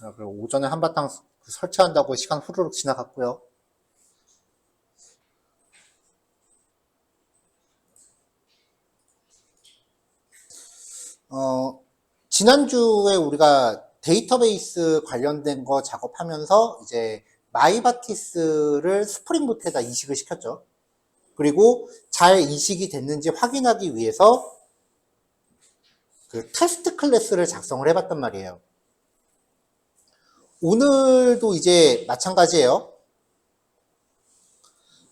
자, 그리고 오전에 한바탕 설치한다고 시간 후루룩 지나갔고요. 어, 지난주에 우리가 데이터베이스 관련된 거 작업하면서 이제 마이바티스를 스프링부트에다 이식을 시켰죠. 그리고 잘 이식이 됐는지 확인하기 위해서 그 테스트 클래스를 작성을 해봤단 말이에요. 오늘도 이제 마찬가지예요.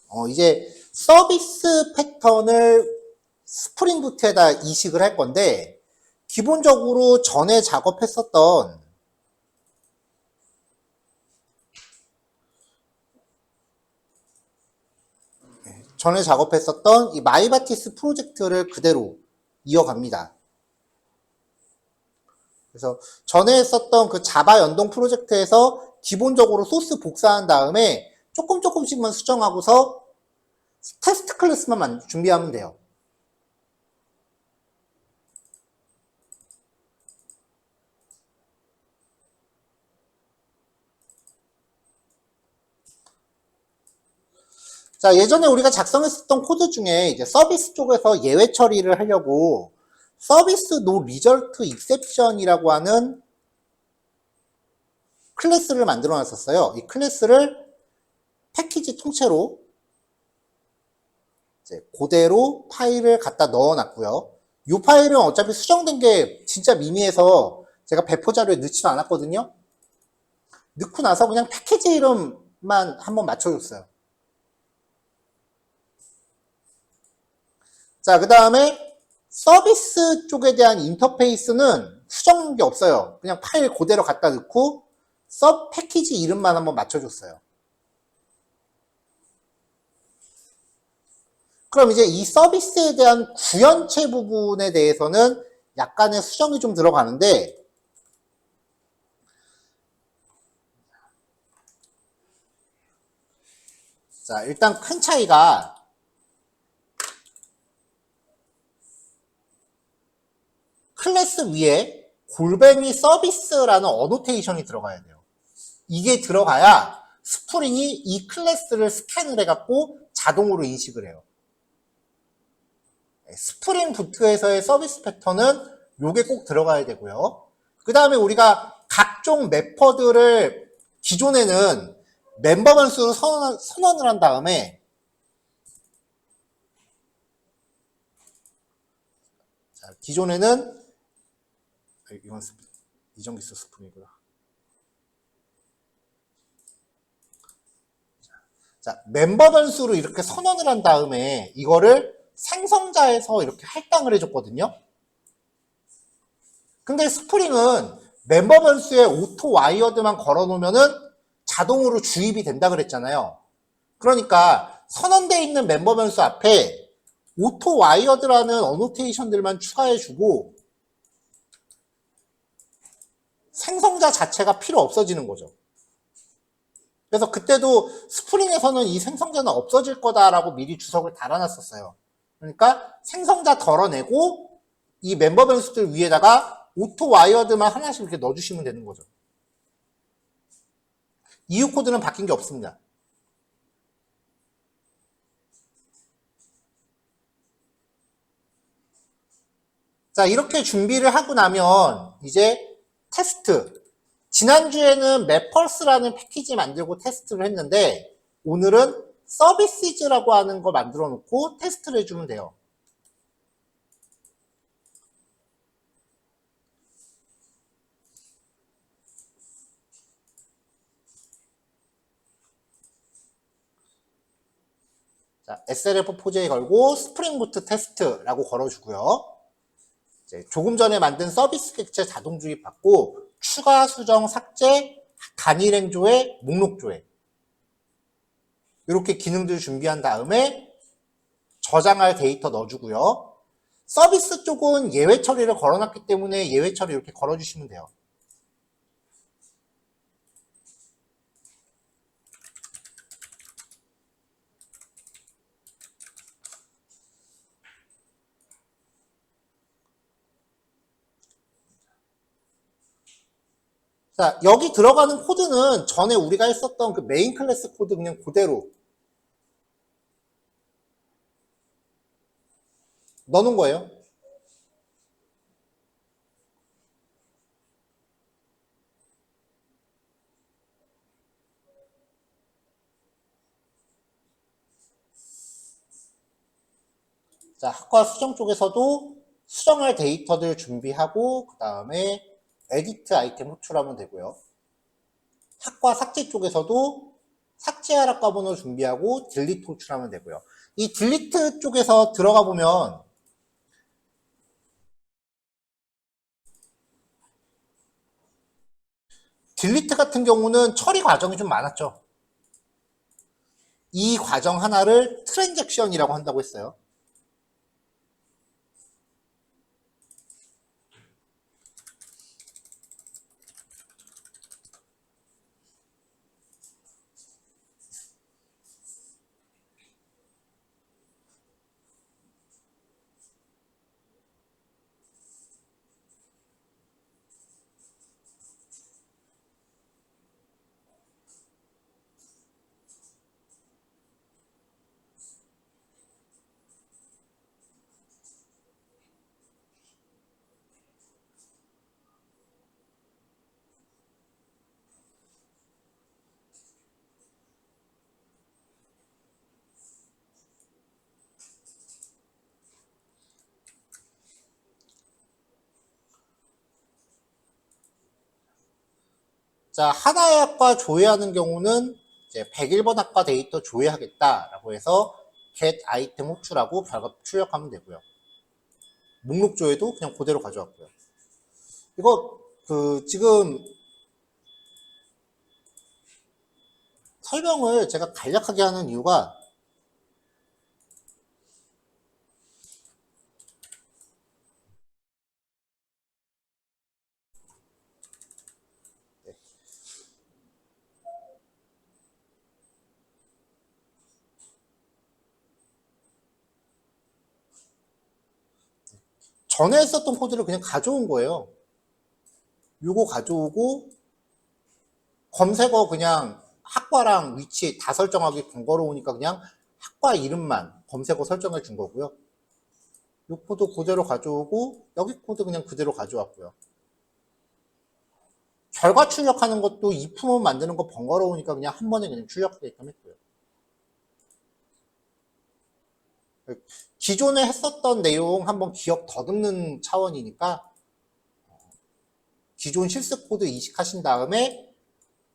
어, 이제 서비스 패턴을 스프링 부트에다 이식을 할 건데, 기본적으로 전에 작업했었던 전에 작업했었던 이 마이바티스 프로젝트를 그대로 이어갑니다. 그래서 전에 했었던 그 자바 연동 프로젝트에서 기본적으로 소스 복사한 다음에 조금 조금씩만 수정하고서 테스트 클래스만 만- 준비하면 돼요. 자, 예전에 우리가 작성했었던 코드 중에 이제 서비스 쪽에서 예외 처리를 하려고 서비스 노 리절트 익셉션이라고 하는 클래스를 만들어 놨었어요. 이 클래스를 패키지 통째로 이제 그대로 파일을 갖다 넣어 놨고요. 이 파일은 어차피 수정된 게 진짜 미미해서 제가 배포 자료에 넣지도 않았거든요. 넣고 나서 그냥 패키지 이름만 한번 맞춰줬어요. 자, 그 다음에 서비스 쪽에 대한 인터페이스는 수정한 게 없어요. 그냥 파일 그대로 갖다 넣고 서 패키지 이름만 한번 맞춰줬어요. 그럼 이제 이 서비스에 대한 구현체 부분에 대해서는 약간의 수정이 좀 들어가는데 자, 일단 큰 차이가 클래스 위에 골뱅이 서비스라는 어노테이션이 들어가야 돼요. 이게 들어가야 스프링이 이 클래스를 스캔을 해갖고 자동으로 인식을 해요. 네, 스프링 부트에서의 서비스 패턴은 요게 꼭 들어가야 되고요. 그 다음에 우리가 각종 메퍼드를 기존에는 멤버 변수로 선언, 선언을 한 다음에 자, 기존에는 아, 이건 스- 이전기수 스푼이구나. 자, 멤버 변수로 이렇게 선언을 한 다음에 이거를 생성자에서 이렇게 할당을 해줬거든요. 근데 스프링은 멤버 변수에 오토 와이어드만 걸어놓으면은 자동으로 주입이 된다 그랬잖아요. 그러니까 선언되어 있는 멤버 변수 앞에 오토 와이어드라는 어노테이션들만 추가해주고 생성자 자체가 필요 없어지는 거죠. 그래서 그때도 스프링에서는 이 생성자는 없어질 거다라고 미리 주석을 달아놨었어요. 그러니까 생성자 덜어내고 이 멤버 변수들 위에다가 오토 와이어드만 하나씩 이렇게 넣어주시면 되는 거죠. 이후 코드는 바뀐 게 없습니다. 자, 이렇게 준비를 하고 나면 이제 테스트. 지난주에는 맵펄스라는 패키지 만들고 테스트를 했는데 오늘은 서비스즈라고 하는 거 만들어 놓고 테스트를 해주면 돼요. 자, SLF 포즈에 걸고 스프링부트 테스트라고 걸어주고요. 조금 전에 만든 서비스 객체 자동 주입 받고 추가 수정 삭제 단일 행조에 목록 조회 이렇게 기능들 준비한 다음에 저장할 데이터 넣어주고요. 서비스 쪽은 예외 처리를 걸어놨기 때문에 예외 처리 이렇게 걸어주시면 돼요. 자, 여기 들어가는 코드는 전에 우리가 했었던 그 메인 클래스 코드 그냥 그대로 넣는 거예요. 자, 학과 수정 쪽에서도 수정할 데이터들 준비하고 그 다음에 에디트 아이템 호출하면 되고요. 학과 삭제 쪽에서도 삭제할 학과 번호 준비하고 딜리트 호출하면 되고요. 이 딜리트 쪽에서 들어가 보면 딜리트 같은 경우는 처리 과정이 좀 많았죠. 이 과정 하나를 트랜잭션이라고 한다고 했어요. 자, 하나의 학과 조회하는 경우는 이제 101번 학과 데이터 조회하겠다라고 해서 get 아이템 호출하고 결과 출력하면 되고요. 목록 조회도 그냥 그대로 가져왔고요. 이거 그 지금 설명을 제가 간략하게 하는 이유가 전에 했었던 코드를 그냥 가져온 거예요. 요거 가져오고 검색어 그냥 학과랑 위치 다 설정하기 번거로우니까 그냥 학과 이름만 검색어 설정해 준 거고요. 요 코드 그대로 가져오고 여기 코드 그냥 그대로 가져왔고요. 결과 출력하는 것도 이 품은 만드는 거 번거로우니까 그냥 한 번에 그냥 출력하게끔 했고요. 기존에 했었던 내용 한번 기억 더듬는 차원이니까 기존 실습 코드 이식하신 다음에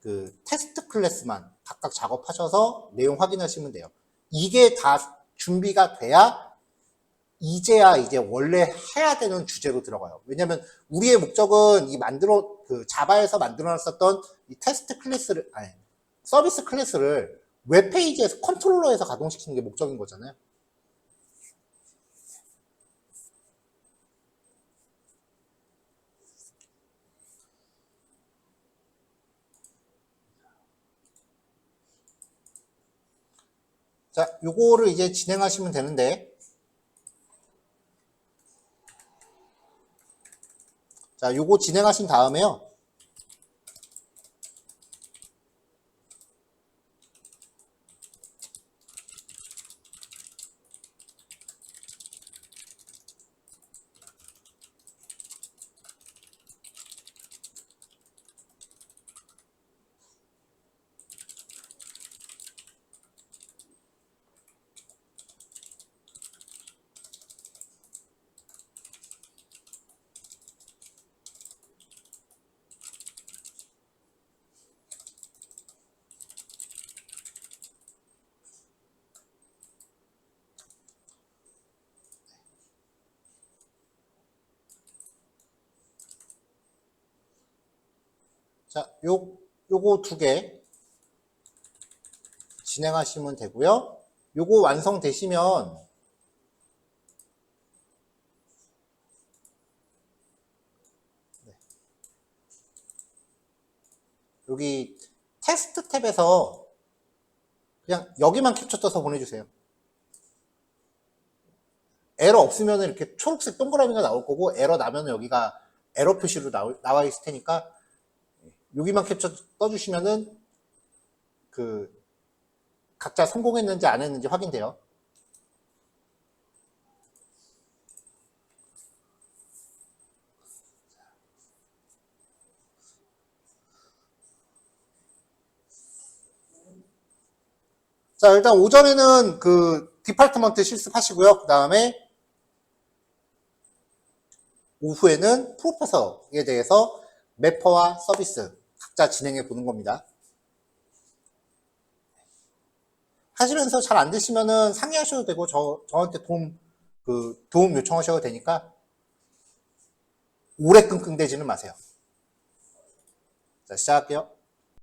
그 테스트 클래스만 각각 작업하셔서 내용 확인하시면 돼요. 이게 다 준비가 돼야 이제야 이제 원래 해야 되는 주제로 들어가요. 왜냐면 우리의 목적은 이 만들어 그 자바에서 만들어 놨었던 이 테스트 클래스를 아니 서비스 클래스를 웹 페이지에서 컨트롤러에서 가동시키는 게 목적인 거잖아요. 자, 요거를 이제 진행하시면 되는데, 자, 요거 진행하신 다음에요. 자, 요, 요거 두 개 진행하시면 되고요. 요거 완성되시면 네. 여기 테스트 탭에서 그냥 여기만 캡처 떠서 보내주세요. 에러 없으면 이렇게 초록색 동그라미가 나올 거고 에러 나면 여기가 에러 표시로 나와 있을 테니까 여기만 캡처 떠주시면은 그 각자 성공했는지 안 했는지 확인돼요. 자, 일단 오전에는 그 디파트먼트 실습하시고요. 그 다음에 오후에는 프로페서에 대해서 매퍼와 서비스 각자 진행해 보는 겁니다. 하시면서 잘 안 되시면은 상의하셔도 되고 저 저한테 도움 그 도움 요청하셔도 되니까 오래 끙끙대지는 마세요. 자 시작할게요.